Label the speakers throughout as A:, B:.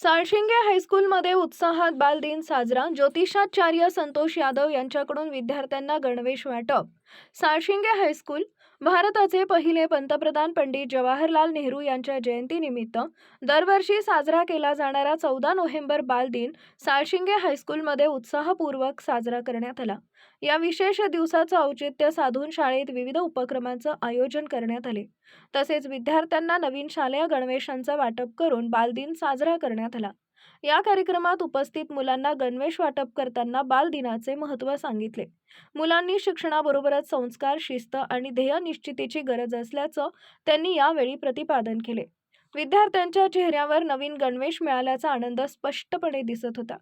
A: साळशिंगे हायस्कूलमध्ये उत्साहात बालदिन साजरा. ज्योतिषाचार्य संतोष यादव यांच्याकडून विद्यार्थ्यांना गणवेश वाटप. साळशिंगे हायस्कूल भारताचे पहिले पंतप्रधान पंडित जवाहरलाल नेहरू यांच्या जयंतीनिमित्त दरवर्षी साजरा केला जाणारा चौदा नोव्हेंबर बालदिन साळशिंगे हायस्कूलमध्ये उत्साहपूर्वक साजरा करण्यात आला. या विशेष दिवसाचं औचित्य साधून शाळेत विविध उपक्रमांचं आयोजन करण्यात आले. तसेच विद्यार्थ्यांना नवीन शालेय गणवेशांचं वाटप करून बालदिन साजरा करण्यात आला. या कार्यक्रमात उपस्थित मुलांना गणवेश वाटप करताना बालदिनाचे महत्त्व सांगितले. मुलांनी शिक्षणाबरोबरच संस्कार शिस्त आणि ध्येय निश्चितीची गरज असल्याचं त्यांनी यावेळी प्रतिपादन केले. विद्यार्थ्यांच्या चेहऱ्यावर नवीन गणवेश मिळाल्याचा आनंद स्पष्टपणे दिसत होता.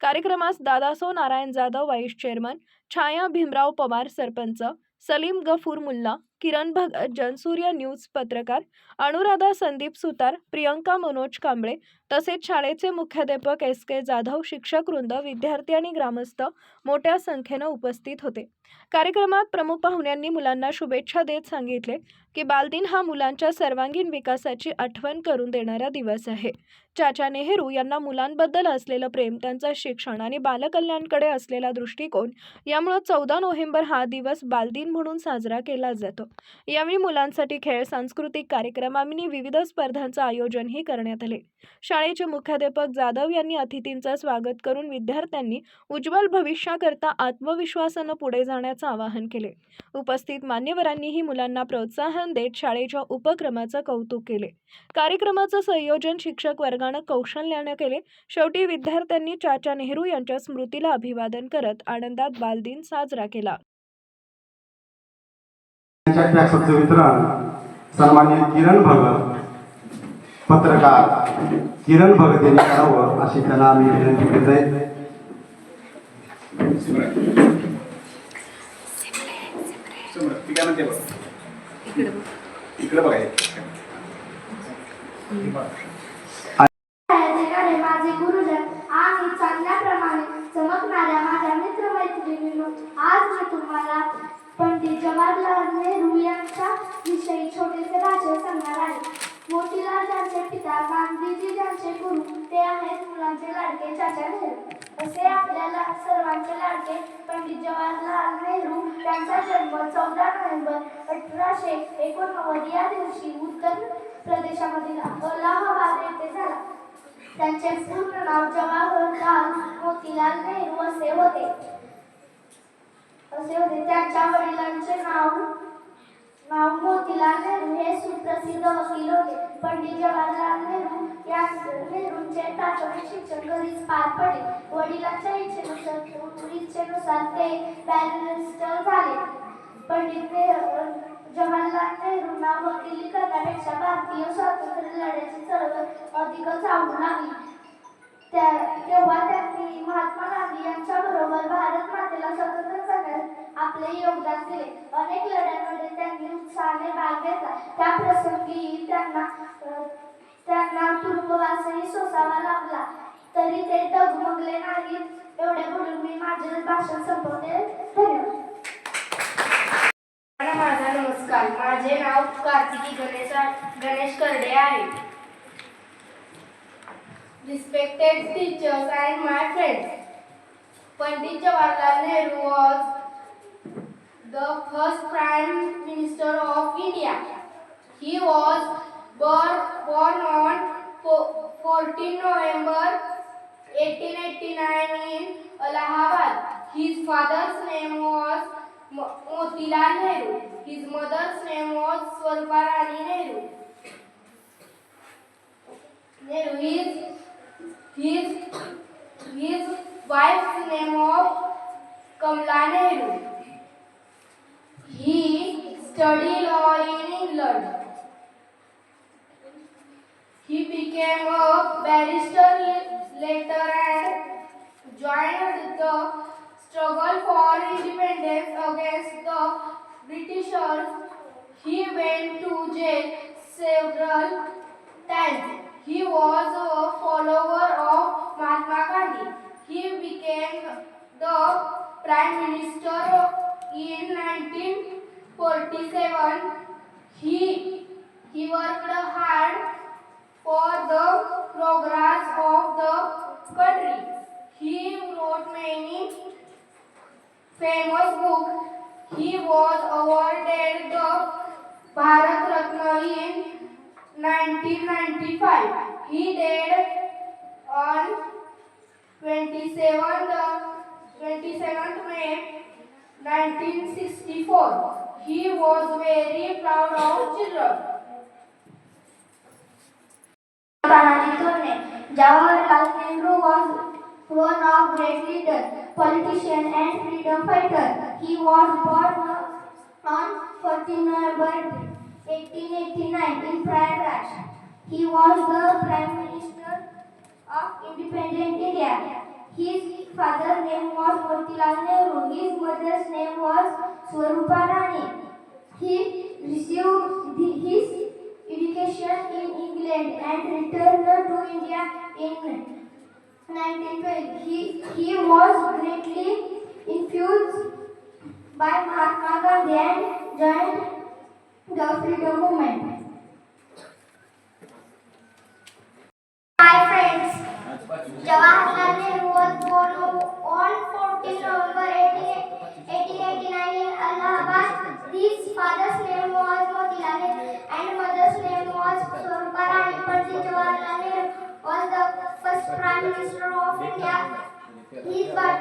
A: कार्यक्रमास Dadaso Narayan Jadhav vice chairman Chhaya Bhimrao Pawar sarpanch Salim Gafoor Mulla Kiran Bhagat Jansurya news पत्रकार अनुराधा संदीप सुतार प्रियंका मनोज कांबळे तसेच शाळेचे मुख्याध्यापक एस के जाधव शिक्षक वृंद विद्यार्थी आणि ग्रामस्थ मोठ्या संख्येनं उपस्थित होते. कार्यक्रमात प्रमुख पाहुण्यांनी मुलांना शुभेच्छा देत सांगितले की बालदिन हा मुलांच्या सर्वांगीण विकासाची आठवण करून देणारा दिवस आहे. चाचा नेहरू यांना मुलांबद्दल असलेलं प्रेम त्यांचं शिक्षण आणि बालकल्याणकडे असलेला दृष्टिकोन यामुळे चौदा नोव्हेंबर हा दिवस बालदिन म्हणून साजरा केला जातो. यावेळी मुलांसाठी खेळ सांस्कृतिक कार्यक्रम आणि विविध स्पर्धांचं आयोजनही करण्यात आले. शाळेचे मुख्याध्यापक जाधव यांनी अतिथींचं स्वागत करून विद्यार्थ्यांनी उज्ज्वल भविष्याकरता आत्मविश्वासानं पुढे जाण्याचं आवाहन केले. उपस्थित मान्यवरांनीही मुलांना प्रोत्साहन देत शाळेच्या उपक्रमाचं कौतुक केले. कार्यक्रमाचं संयोजन शिक्षक वर्गानं कौशल्यानं केले. शेवटी विद्यार्थ्यांनी चाचा नेहरू यांच्या स्मृतीला अभिवादन करत आनंदात बालदिन साजरा केला.
B: टॅक्सचं वितरण सन्मान्य किरण भगत पत्रकार किरण भगत यांनी करावं अशी त्यांना आम्ही विनंती करत आहे
C: इकडे बघा इकडे बघायचं
D: छायाचित्राने माझे गुरुजन आणि चांगल्याप्रमाणे चमकणाऱ्या माझ्या मित्रमैत्रिणींनो आज मी तुम्हाला पंडित जवाहरलाल नेहरू यांच्या विषयी छोटेसे भाषण सांगणार आहे मोतीलाल ज्यांचे पिता गांधीजी ज्यांचे गुरु ते आहेत मुलांचे त्यांच्या नेहरू असे आपल्याला सर्वांचे लाडके पंडित जवाहरलाल नेहरू त्यांचा जन्म चौदा नोव्हेंबर अठराशे एकोणनव्वद या दिवशी उत्तर प्रदेशामधील अलाहाबाद येथे झाला. त्यांचे पूर्ण नाव जवाहरलाल मोतीलाल नेहरू असे होते. असे होते. त्यांच्या वडिलांचे नाव मोतीलाल नेहरू हे सुप्रसिद्ध वकील होते. पंडित जवाहरलाल नेहरू या नेहरूंचे प्राथमिक शिक्षण घरीच पार पडले. वडिलांच्या इच्छेनुसार इच्छेनुसार ते बॅरिस्टर झाले. पंडित नेहरू जवाहरलाल नेहरूंना वकिली करण्यापेक्षा भारतीय स्वातंत्र्य लढ्याची चळवळ अधिकच आवडू लागली. त्या तेव्हा त्यांनी महात्मा गांधी यांच्या बरोबर भारत मातेला स्वतंत्र करण्यात आपले योगदान दिले अनेक लढ्यांमध्ये त्यांनी उत्साहाने भाग घेतला. त्या प्रसंगी त्यांना त्यांना तुरुंगवासही सोसावा लागला. तरी ते डगमगले नाहीत एवढे बोलून मी माझे भाषण संपवते. धन्यवाद.
E: माझा नमस्कार. माझे नाव कार्तिकी गणेश गणेश करडे आहे. Respected teachers and my friends, Pandit Jawaharlal Nehru was the first Prime Minister of India. He was born, born on 14 November 1889 in Allahabad. His father's name was Motilal Nehru. His mother's name was Swarparani Nehru. Nehru, his, his, his wife's name was Kamala Nehru. He studied law in England. He became a barrister later and joined the struggle for independence against the Britishers. He went to jail several times. He was a follower Prime Minister in 1947. He, he worked hard for the progress of the country. He wrote many famous books. He was awarded the Bharat Ratna in 1995. He died on 27th, 27th May 1964. He was very proud of children.
D: Jawaharlal Nehru was one of great leader, politician and freedom fighter. He was born on 14 November 1889 in Prayagraj. He was the Prime Minister of Independent India. His father's name was Motilal Nehru. His mother's name was Swarupa Rani. He received his education in England and returned to India in 1912. He, he was greatly influenced by Mahatma Gandhi and joined the freedom movement. He's but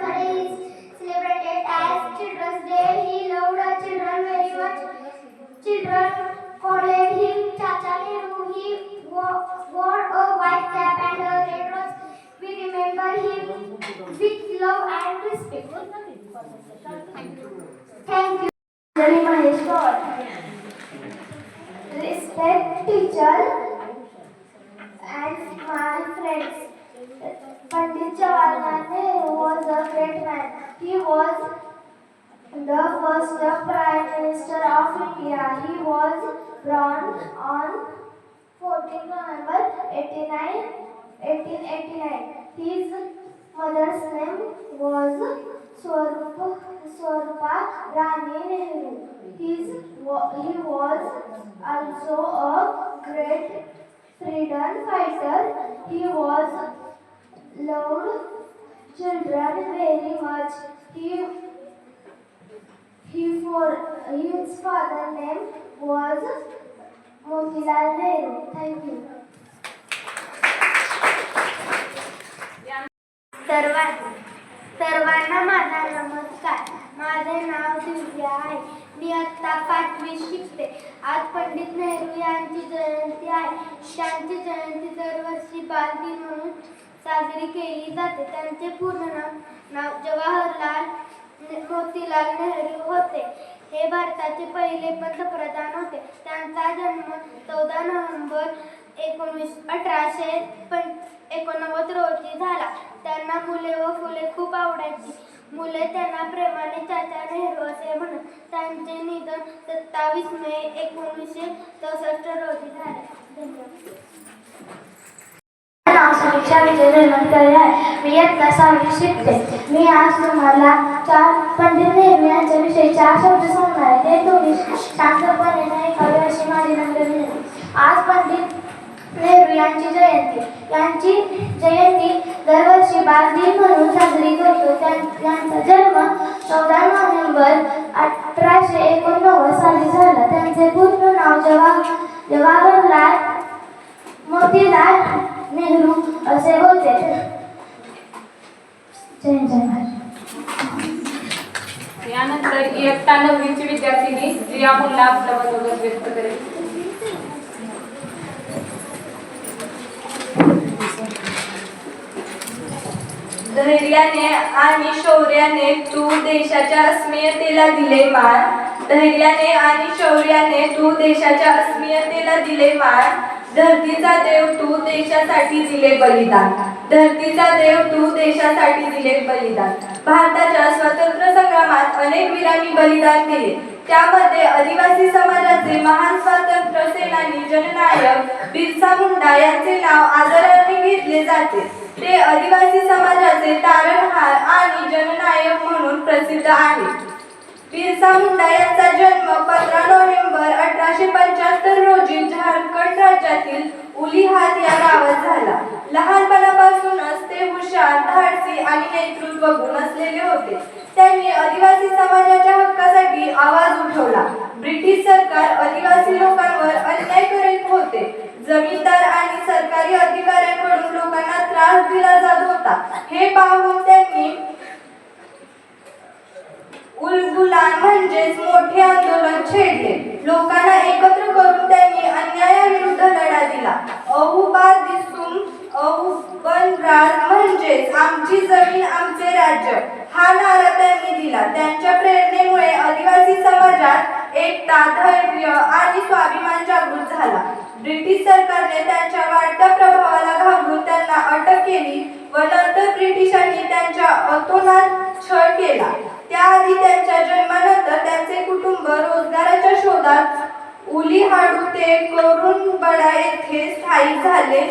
D: the Prime Minister of India. He was born on 14 November 1889. His mother's name was Swarupa, Swarupa Rani Nehru. His, he was also a great freedom fighter. He was loved children very much. He he for his father name was Motilal Nehru. Thank you. सर्वांना सर्वांना माझा नमस्कार. माझे नाव दिव्या आहे. मी आत्ता पाचवी शिकते. आज पंडित नेहरू यांची जयंती आहे. त्यांची जयंती दरवर्षी बालदिन म्हणून साजरी केली जाते. त्यांचे पूर्ण नाव नाव जवाहरलाल मोतीलाल नेहरू होते. हे भारताचे पहिले पंतप्रधान होते. त्यांचा जन्म चौदा नोव्हेंबर एकोणीस अठराशे पं एकोणनव्वद रोजी झाला. त्यांना मुले व फुले खूप आवडायची. मुले त्यांना प्रेमाने चाचा नेहरू असे म्हणत त्यांचे निधन सत्तावीस मे एकोणीसशे चौसष्ट रोजी झाले. धन्यवाद. नाव समीक्षा विजय निर्माणकर आहे मी इयत्ता सहावी शिकते मी आज तुम्हाला चार पंडित नेहरू यांच्याविषयी चार शब्द सांगणार आहे ते तुम्ही शांतपणे नाही ऐकावे अशी माझी नम्र विनंती आज पंडित नेहरू यांची जयंती यांची जयंती दरवर्षी बालदिन म्हणून साजरी करतो त्यांचा जन्म चौदा नोव्हेंबर अठराशे एकोणनव्वद साली झाला. त्यांचे पूर्ण नाव जवाहर जवाहरलाल मोतीलाल नेहरू असे होते जय जय महाराज
F: यानंतर इयत्ता नववीची विद्यार्थिनी जिया मुल्ला आपला मनोगत व्यक्त करेल.
G: धैर्याने आणि शौर्याने तू देशाच्या अस्मियतेला दिले मान. धैर्याने आणि शौर्याने तू देशाच्या अस्मियतेला दिले मान. धरतीचा देव तू देशासाठी दिले बलिदान. धरतीचा देव तू देशासाठी दिले बलिदान. भारताच्या स्वातंत्र्य संग्रामात अनेक वीरांनी बलिदान दिले. त्यामध्ये आदिवासी समाजाचे महान स्वातंत्र्य सेनानी जननायक बिरसा मुंडा यांचे नाव आदराने घेतले जाते. ते आदिवासी समाजाचे तारणहार आणि जननायक म्हणून प्रसिद्ध आहे. बिरसा मुंडा यांचा जन्म पंधरा नोव्हेंबर अठराशे पंच्याहत्तर रोजी झारखंड राज्यातील उलिहात या गावात झाला. लहानपणापासूनच ते हुशार धाडसी आणि नेतृत्व गुण असलेले होते. त्यांनी आदिवासी समाजाच्या हक्कासाठी आवाज उठवला. ब्रिटिश सरकार आदिवासी स्थायिक झाले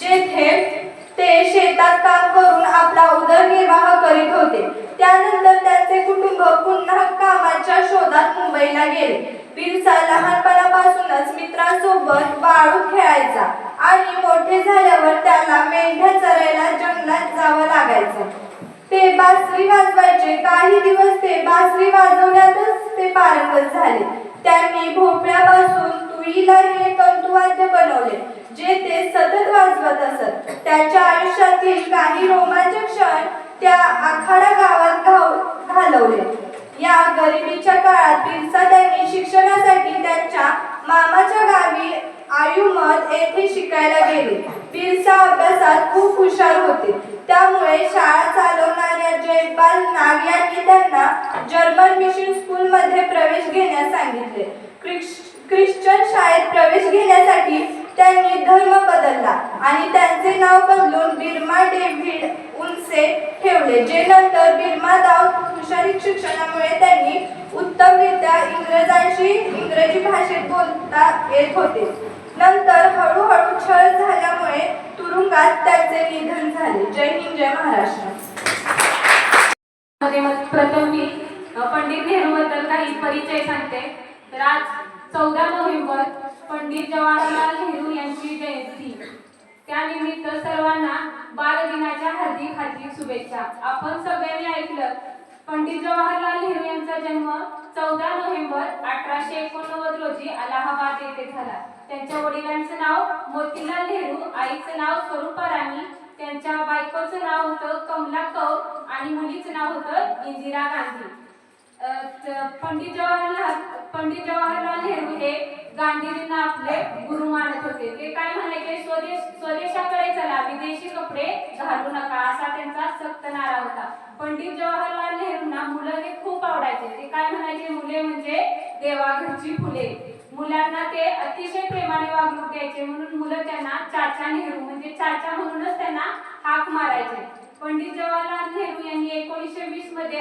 G: जेथे ते शेतात काम करून आपला उदरनिर्वाह करीत होते. त्यानंतर त्यांचे कुटुंब पुन्हा कामाच्या शोधात मुंबईला गेले. बिरसा लहानपणापासूनच मित्रांसोबत वाळूत खेळायचा आणि मोठे झाल्यावर त्याला मेंढ्या चरायला जंगलात जावं लागायचं. ते बासरी वाजवायचे. काही दिवस ते बासरी वाजवण्यातच ते पारंगत झाले. त्यांनी भोपळ्यापासून तुळीला हे तंतुवाद्य बनवले जे ते सतत वाजवत असत. त्याच्या आयुष्यातील काही रोमांचक क्षण त्या आखाडा गावात घालवले. या गरिबीच्या काळात बिरसा त्यांनी शिक्षणासाठी त्यांच्या मामाच्या गावी आयुमत येथे शिकायला गेले. बिरसा अभ्यासात खूप हुशार होते. त्यामुळे शाळा चालवणाऱ्या जयपाल नाग यांनी त्यांना जर्मन मिशन स्कूल मध्ये प्रवेश घेण्यास सांगितले. ख्रिश- ख्रिश्चन शाळेत प्रवेश घेण्यासाठी त्यांनी धर्म बदलला आणि त्यांचे नाव बदलून बिर्मा डेव्हिड उन्से ठेवले जे नंतर बिर्मा दाव हुशारी शिक्षणामुळे त्यांनी उत्तमरित्या इंग्रजांशी इंग्रजी भाषेत बोलता येत होते. नंतर हळूहळू छळ झाल्यामुळे तुरुंगात त्यांचे निधन झाले. जय हिंद जय महाराष्ट्र.
F: प्रथम मी पंडित नेहरू बद्दल काही परिचय सांगते. तर आज चौदा नोव्हेंबर पंडित जवाहरलाल नेहरू यांची जयंती. त्यानिमित्त सर्वांना बालदिनाच्या हार्दिक हार्दिक शुभेच्छा. आपण सगळ्यांनी ऐकलं पंडित जवाहरलाल नेहरू यांचा जन्म चौदा नोव्हेंबर अठराशे एकोणनव्वद रोजी अलाहाबाद येथे झाला. त्यांच्या वडिलांचं नाव मोतीलाल नेहरू आईचं नाव स्वरूपा राणी त्यांच्या बायकोचं नाव होतं कमला कौर आणि मुलीचं नाव होतं इंदिरा गांधी. पंडित जवाहरलाल पंडित जवाहरलाल नेहरू हे गांधीजींना आपले गुरु मानत होते. ते काय म्हणायचे? स्वदेश स्वदेशाकडे चला विदेशी कपडे घालू नका असा त्यांचा सक्त नारा होता. पंडित जवाहरलाल नेहरूंना मुलं हे खूप आवडायचे. ते काय म्हणायचे? मुले म्हणजे देवाघरची फुले. मुलांना ते अतिशय प्रेमाने वागणूक द्यायचे. म्हणून मुलं त्यांना चाचा नेहरू म्हणजे चाचा म्हणूनच त्यांना हाक मारायचे. पंडित जवाहरलाल नेहरू यांनी एकोणीसशे वीसमध्ये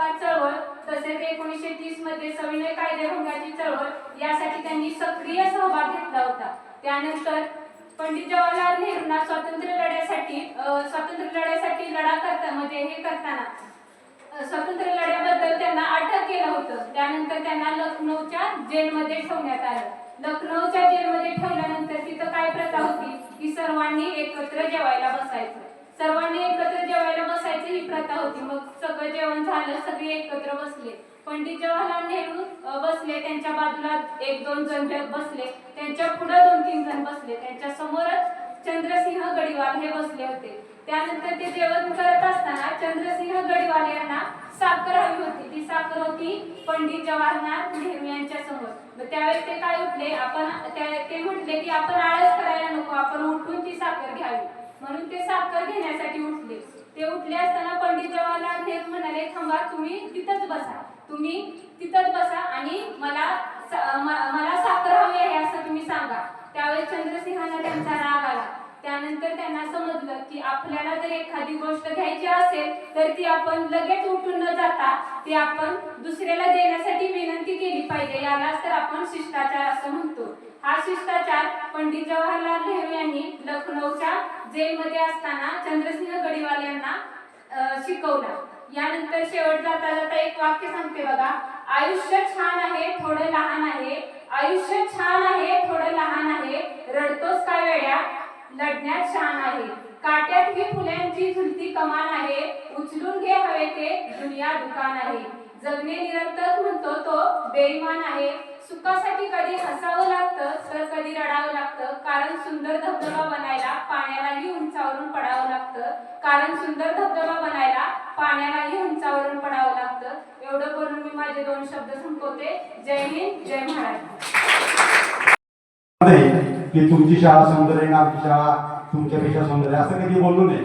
F: असहकार चळवळ तसेच एकोणीसशे तीसमध्ये सविनय कायदेभंगाची चळवळ यासाठी त्यांनी सक्रिय सहभाग घेतला होता. त्यानंतर पंडित जवाहरलाल नेहरूंना स्वातंत्र्य लढ्यासाठी स्वातंत्र्य लढ्यासाठी लढा करता म्हणजे हे करताना स्वातंत्र्य लढ्याबद्दल त्यांना अटक केलं होतं. त्यानंतर त्यांना लखनौच्या जेलमध्ये ठेवण्यात आलं. लखनौच्या जेलमध्ये ठेवल्यानंतर तिथं काय प्रथा होती? की सर्वांनी एकत्र जेवायला बसायचं. सर्वांनी एकत्र जेवायला बसायची ही प्रथा होती. मग सगळं जेवण झालं सगळे एकत्र बसले. पंडित जवाहरलाल नेहरू बसले. त्यांच्या बाजूला एक दोन जण बसले. त्यांच्या पुढे दोन तीन जण बसले. त्यांच्या समोरच चंद्रसिंह गडीवाल हे बसले होते. त्यानंतर ते जेवण करत असताना चंद्रसिंह गडीवाल यांना साखर हवी होती. ती साखर होती पंडित जवाहरलाल नेहरू यांच्या समोर. मग त्यावेळेस ते काय उठले आपण ते म्हटले की आपण आळस करायला नको. आपण उठून ती साखर घ्यावी. म्हणून ते साखर घेण्यासाठी उठले. ते उठले असताना पंडित जवाहरलाल नेहरू म्हणाले थांबा तुम्ही तिथंच बसा. तुम्ही तिथंच बसा आणि मला सा- मला साखर हवी आहे असं तुम्ही सांगा. त्यावेळेस चंद्रसिंहांना त्यांचा राग आला. त्यानंतर त्यांना समजलं की आपल्याला जर एखादी गोष्ट घ्यायची असेल तर ती आपण लगेच उठून न जाता ती आपण दुसऱ्याला देण्यासाठी विनंती केली पाहिजे. यालाच तर आपण शिष्टाचार असं म्हणतो. हा शिष्टाचार पंडित जवाहरलाल नेहरू यांनी लखनौच्या जेलमध्ये असताना चंद्रसिंह गडीवाल यांना शिकवला. यानंतर शेवट जाता जाता एक वाक्य सांगते बघा. आयुष्य छान आहे थोडं लहान आहे. आयुष्य छान आहे थोडं लहान आहे. रडतोस काय वेड्या? लढण्यात शान आहे. काट्यात ही फुल्यांची झुलती कमान आहे. उचलून घे हवे ते दुनिया दुकान आहे. जगणे निरंतर म्हणतो तो बेईमान आहे. सुखासाठी कधी हसावं लागतं तर कधी रडावं लागतं. कारण सुंदर धबधबा बनायला पाण्यालाही उंचावरून पडावं लागतं. कारण सुंदर धबधबा बनायला पाण्यालाही उंचावरून पडावं लागतं. एवढं बोलून मी माझे दोन शब्द संपवते. जय हिंद जय
B: महाराज की तुमची शाळा सुंदर आहे ना आमची शाळा? तुमच्यापेक्षा सुंदर आहे असं कधी बोलू नये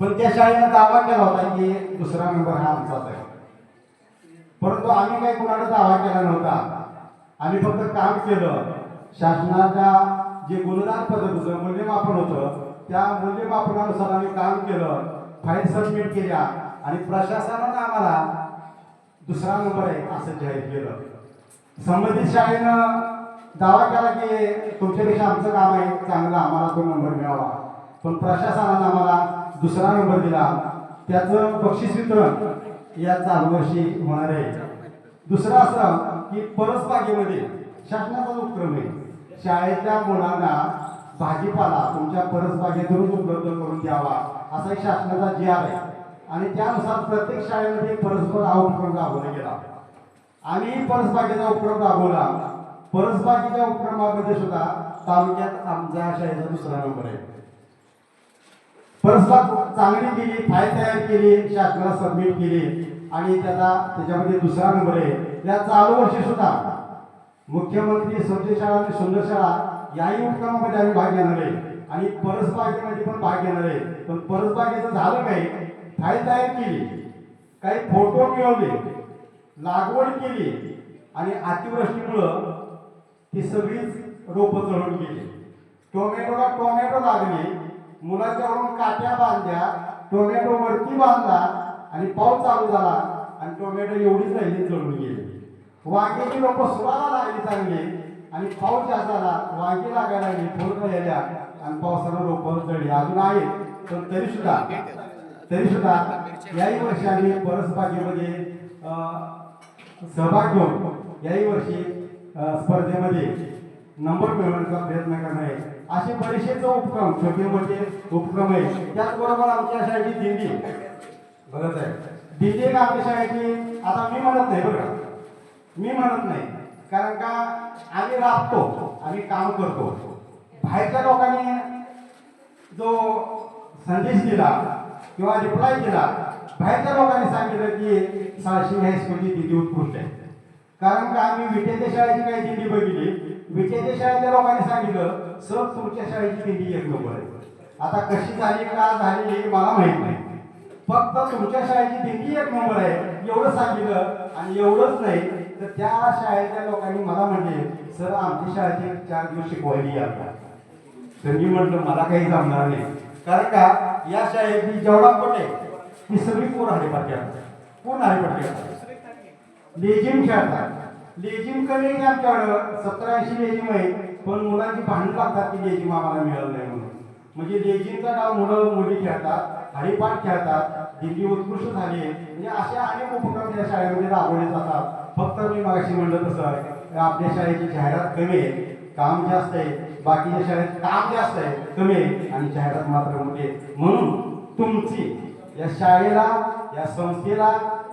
B: पण त्या शाळेनं दावा केला होता की दुसरा मेंबर हा आमचाच आहे. परंतु आम्ही काही कुणाला दावा केला नव्हता. आम्ही फक्त काम केलं. शासनाच्या जे गुणदान पद्धत होतं मूल्यमापन होतं त्या मूल्यमापनानुसार आम्ही काम केलं. फाईल सबमिट केल्या आणि प्रशासनानं आम्हाला दुसरा नंबर आहे असं जाहीर केलं. संबंधित शाळेनं दावा केला की तुमच्यापेक्षा आमचं काम आहे चांगलं आम्हाला तो नंबर मिळावा. पण प्रशासनानं आम्हाला दुसरा नंबर दिला. त्याचं बक्षीस वितरण या चालू वर्षी होणार आहे. दुसरं असं की परसबागेमध्ये शासनाचा उपक्रम आहे शाळेच्या मुलांना भाजीपाला तुमच्या परसबागेतूनच उपलब्ध करून द्यावा असा एक शासनाचा जी आर आहे. आणि त्यानुसार प्रत्येक शाळेमध्ये परस्पर हा उपक्रम राबवला गेला. आम्ही परसबागेचा उपक्रम राबवला परसबागेच्या उपक्रमामध्ये सुद्धा तालुक्यात आमच्या शाळेचा दुसरा नंबर आहे. परस्पर चांगली केली फाईल तयार केली शासनाला सबमिट केली. आणि त्याचा त्याच्यामध्ये दुसरा नंबर आहे. या चालू वर्षी सुद्धा मुख्यमंत्री स्वच्छ शाळा आणि सुंदर शाळा याही उपक्रमामध्ये आम्ही भाग घेणार आहे. आणि परसबागेमध्ये पण भाग घेणार आहे. पण परसबागेचं झालं काय फाईल तयार केली. काही फोटो मिळवले. लागवड केली. आणि अतिवृष्टीमुळं ती सगळीच रोपं चढून गेली. टोमॅटोला टोमॅटो लागले. मुलाच्यावरून काट्या बांधल्या टोमॅटो वरती बांधला आणि पाऊस चालू झाला आणि टोमॅटो एवढीच राहिली चढून गेली. वांग्याची लोक सुराला लागली चांगली आणि पाऊस जास्त झाला. वांगी लागायला लागली फुलं गेल्या आणि पावसानं रोपं जळली. अजून आहे पण तरी सुद्धा तरी सुद्धा याही वर्षी आम्ही परसबागेमध्ये सहभाग घेऊन याही वर्षी स्पर्धेमध्ये नंबर मिळवण्याचा प्रयत्न करणार आहे. असे बरेचसेच उपक्रम छोटे मोठे उपक्रम आहे त्याचबरोबर आमच्या शाळेची दिंडी. बघत आहे दिंडी एक आमच्या शाळेची आता मी म्हणत नाही बरं का. मी म्हणत नाही. कारण का आम्ही राबतो आम्ही काम करतो. बाहेरच्या लोकांनी जो संदेश दिला किंवा रिप्लाय दिला बाहेरच्या लोकांनी सांगितलं की साळशी हायस्कूलची दिंडी उत्कृष्ट आहे. कारण का आम्ही विटेच्या शाळेची काही दिंडी बघितली. विटेच्या शाळेच्या लोकांनी सांगितलं सर तुमच्या शाळेची दिंडी एक नंबर आहे. आता कशी झाली का झाली हे मला माहीत नाही. फक्त तुमच्या शाळेची दिंडी एक नंबर आहे एवढं सांगितलं आणि एवढंच नाही तर त्या शाळेच्या लोकांनी मला म्हणले सर आमची शाळेची चार दिवस शिकवायली आता. तर मी म्हटलं मला काही जमणार नाही. कारण का? या शाळेतली जेवढा पट आहे ती सगळी कोण हरिपाठ खेळतात कोण हरिपाठ खेळतात लेझिम खेळतात. लेझिम कमी आमच्याकडं सत्तर ऐंशी लेझिम आहे. पण मुलांची भांडण लागतात की लेझिम आम्हाला मिळालं नाही म्हणून. म्हणजे लेझिमचा डाव मुलं मुली खेळतात हरिपाठ खेळतात दिल्ली उत्कृष्ट झाली आहे. म्हणजे अशा अनेक उपक्रम त्या शाळेमध्ये राबवले जातात. फक्त मी मागाशी म्हणलं तसं आपल्या शाळेची जाहिरात कमी आहे काम जास्त आहे बाकीच्या शाळेत काम जास्त आहे कमी आहे आणि जाहिरात मात्र मोठी म्हणून तुमची या शाळेला या संस्थेला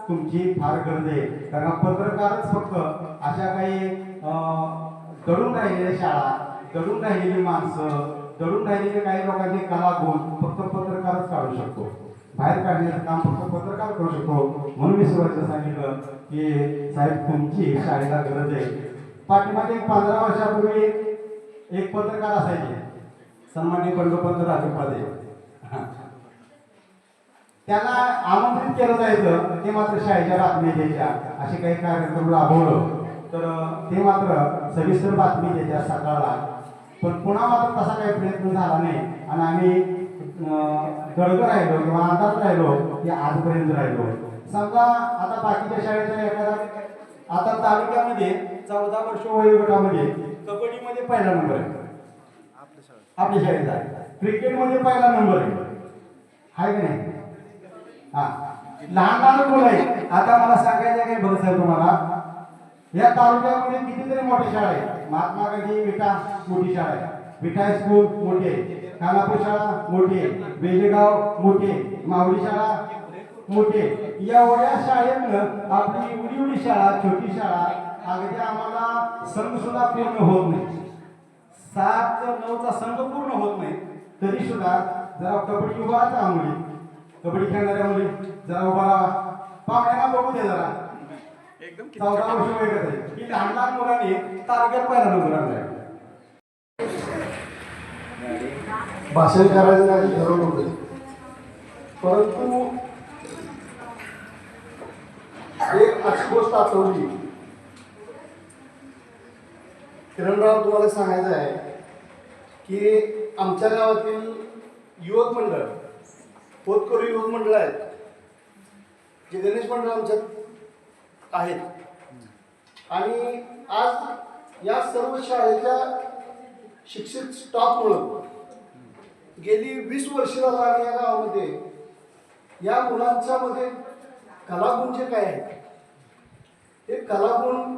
B: तुमची फार गरज आहे. कारण पत्रकारच फक्त अशा काही दडून राहिलेल्या शाळा दडून राहिलेली माणसं दडून राहिलेले काही लोकांचे कला गुण फक्त पत्रकारच काढू शकतो. बाहेर काढण्याचं काम फक्त पत्रकार करू शकतो. म्हणून मी सुरुवातीला सांगितलं की साहेब तुमची शाळेला गरज आहे. पाठीमागे एक पंधरा वर्षापूर्वी एक पत्रकार असायचे. सन्मान्य पंडोपंत राजपादे त्याला आमंत्रित केलं जायचं ते मात्र शाळेच्या बातम्या द्यायच्या असे काही कार्यक्रम राबवलं. तर ते मात्र सविस्तर बातमी द्यायच्या सकाळला. पण पुन्हा मात्र तसा काही प्रयत्न झाला नाही. आणि आम्ही गडगड राहिलो किंवा अंदाज राहिलो की आजपर्यंत राहिलो. समजा आता बाकीच्या शाळेच्या एखादा आता तालुक्यामध्ये चौदा वर्ष वयोगटामध्ये कबड्डीमध्ये पहिला नंबर आहे. आपल्या शाळेचा. क्रिकेटमध्ये पहिला नंबर आहे. हाय की नाही? हा. लहान लहान मुलं आहे आता मला सांगायचं काय बरं साहेब तुम्हाला? या तालुक्यामध्ये कितीतरी मोठी शाळा आहे महात्मा गांधी विटा मोठी शाळा आहे. विटा स्कूल मोठी आहे. खानापूर शाळा मोठी आहे. बेलेगाव मोठे मावळी शाळा मोठी आहे. एवढ्या शाळेतनं आपली एवढी एवढी शाळा छोटी शाळा अगदी आम्हाला संघ सुद्धा पूर्ण होत नाही. सात नऊचा संघ पूर्ण होत नाही तरी सुद्धा जरा कबड्डी उभा राहता मुली कबड्डी खेळणाऱ्या मुली जरा उभा राहा. पाहुण्यांना बघू दे जरा.
C: एकदम किती
B: चौदा
C: छोटे-
B: वर्ष वय आहे. की लहान लहान मुलांनी तालुक्यात पहिला नंबर आणलाय
H: भाषण करायचं नाही होतं परंतु एक अशी गोष्ट आठवली. किरणराव तुम्हाला सांगायचं आहे की आमच्या गावातील युवक मंडळ पोतकरू युवक मंडळ आहेत. जे गणेश मंडळ आमच्यात आहेत. आणि आज या सर्व शाळेच्या शिक्षित स्टाफमुळं गेली वीस वर्ष झालं या गावामध्ये या मुलांच्या मध्ये कलागुण जे काय आहेत हे कलागुण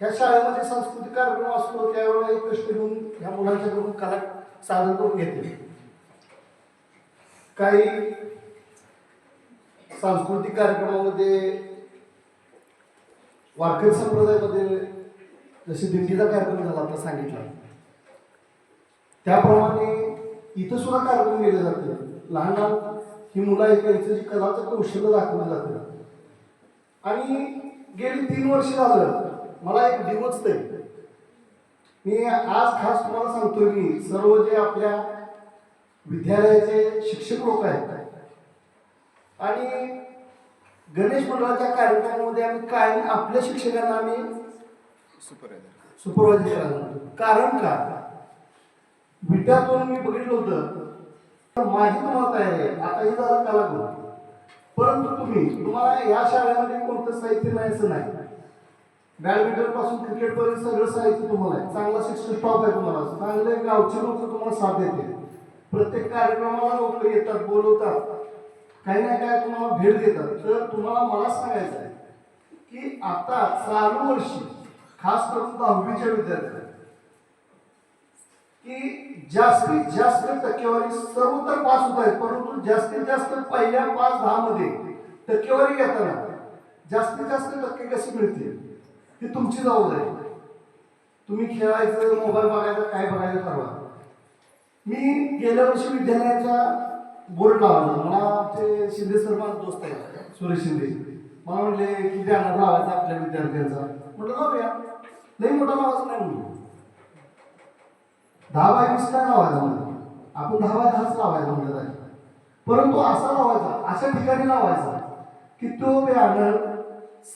H: ह्या शाळेमध्ये सांस्कृतिक कार्यक्रम असतो त्यावेळेला एक कष्ट घेऊन ह्या मुलांच्याकडून कला सादर करून घेते काही सांस्कृतिक कार्यक्रमामध्ये वारकरी संप्रदायामध्ये जसे दिंडीचा कार्यक्रम झाला आता सांगितला. त्याप्रमाणे इथं सुद्धा कार्यक्रम केले जाते. लहान लहान ही मुलं आहेत त्यांचं जी कलाचं कौशल्य दाखवलं जातं. आणि गेली तीन वर्ष झालं मला एक दिवस मी आज खास तुम्हाला सांगतोय की सर्व जे आपल्या विद्यालयाचे शिक्षक लोक आहेत आणि गणेश मंडळाच्या कार्यक्रमामध्ये आम्ही कायम आपल्या शिक्षकांना आम्ही
C: सुपरवायझर
H: करायला कारण का? विट्यातून मी बघितलं होतं. तर माझी तुम्हाला तयारी आहे आता हे झालं कलागुण परंतु तुम्ही तुम्हाला या शाळेमध्ये कोणतं साहित्य नाही असं नाही. बॅडमिंटनपासून क्रिकेट पर्यंत सगळं साहित्य तुम्हाला आहे. चांगला शिक्षण स्टॉप आहे तुम्हाला. चांगले गावचे लोक तुम्हाला साथ देते. प्रत्येक कार्यक्रमाला लोक येतात बोलवतात. काही ना काय तुम्हाला भेट देतात. तर तुम्हाला मला सांगायचं आहे की आता चालू वर्षी खास करून दहावीच्या विद्यार्थ्यांना की जास्तीत जास्त टक्केवारी सर्व तर पास होत आहेत परंतु जास्तीत जास्त पहिल्या पाच दहा मध्ये टक्केवारी घेताना जास्तीत जास्त टक्के कशी मिळतील ही तुमची जबाबदारी तुम्ही खेळायचं मोबाईल बघायचं काय बघायचं ठरवा. मी गेल्या वर्षी विद्यालयाच्या बोर्ड लावला मला ते शिंदे सर माझा दोस्त आहे. सुरेश शिंदे. मला म्हणले की बॅनर लावायचा आपल्या विद्यार्थ्यांचा. म्हटलं लावूया लई मोठा लावायचा नाही म्हणलं दहा बाय वीस काय लावायचा म्हणजे आपण दहा बाय दहाच लावायचा म्हणलं जायचं परंतु असा लावायचा अशा ठिकाणी लावायचा की तो बॅनर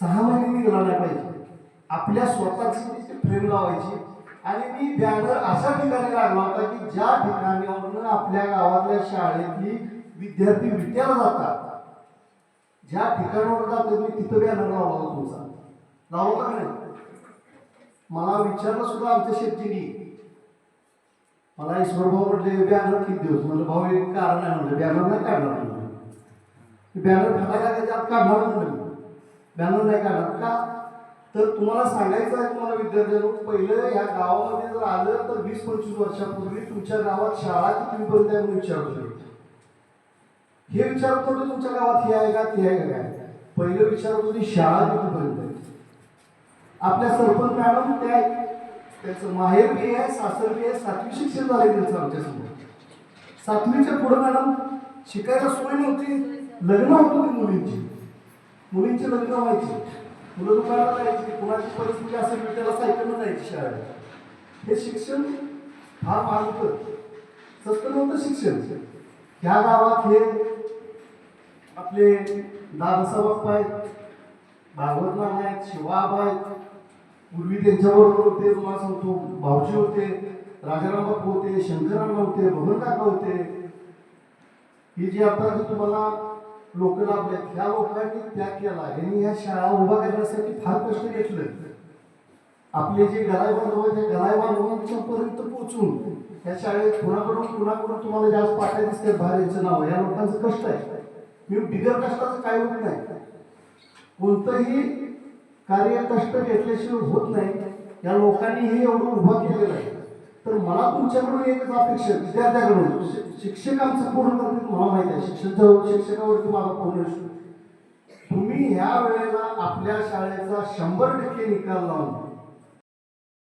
H: सहा महिने निघाला नाही पाहिजे. आपल्या स्वतःची फ्रेम लावायची आणि मी बॅनर अशा ठिकाणी लागला होता की ज्या ठिकाणी आपल्या गावातल्या शाळेतली विद्यार्थी विद्याला जातात ज्या ठिकाणावर जातो मी तिथं बॅनर लावला होता तुमचा. लावला का नाही? मला विचारलं सुद्धा आमच्या शेतजीनी मला ईश्वर भाऊ म्हटले बॅनर किती दिवस? म्हणजे भाऊ एक कारण आहे म्हणलं बॅनर नाही काढणार म्हणलं बॅनर फटाका त्याच्यात काढणार म्हणलं बॅनर नाही काढणार का? तर तुम्हाला सांगायचं आहे तुम्हाला विद्यार्थ्यांनो पहिलं ह्या गावामध्ये जर आलं तर वीस पंचवीस वर्षापूर्वी तुमच्या गावात शाळा कितीपर्यंत आहे म्हणून विचारतो हे विचारत होते तुमच्या गावात हे आहे का ते आहे का काय? पहिलं विचारत होती शाळा कितीपर्यंत आहे? आपल्या सरपंच मॅडम त्या त्याचं माहेर बी आहे सासर बी आहे सातवी शिक्षण झाले त्यांचं आमच्यासमोर. सातवीच्या पुढं मॅडम शिकायला सोय नव्हती. लग्न होतो मुलींची? मुलींची लग्न व्हायची. मुलं दुकानाला जायची कुणाची परिस्थिती असेल तर त्याला सायकलनं जायची शाळेत. हे शिक्षण फार महाग होतं स्वस्त नव्हतं शिक्षण. ह्या गावात हे आपले दादासाहेब आहेत भागवत नाना आहेत शिवाब आहेत. पूर्वी त्यांच्याबरोबर होते तुम्हाला सांगतो भाऊजी होते राजाराम बापू होते शंकराम होते भगवन काका होते. ही जी आता तुम्हाला लोक लाभले ह्या लोकांनी त्याग केला. यांनी ह्या शाळा उभा करण्यासाठी फार कष्ट घेतले. आपले जे गलाय बांधव आहेत त्या गलाय बांधवांच्यापर्यंत पोहोचून या शाळेत कुणाकडून कुणाकडून तुम्हाला जास्त पाट्या दिसतात बाहेर याचं नाव या लोकांचं कष्ट आहे. मी बिगर कष्टाचं काय होत नाही. कोणतंही कार्य कष्ट घेतल्याशिवाय होत नाही. या लोकांनी हे एवढं उभं केलेलं आहे. तर मला तुमच्याकडून एकच अपेक्षा विद्यार्थ्याकडून. शिक्षकांचं पूर्ण करतील मला माहिती आहे. शिक्षक शिक्षकावरती माझा पूर्ण तुम्ही ह्या वेळेला आपल्या शाळेचा शंभर टक्के निकाल लावून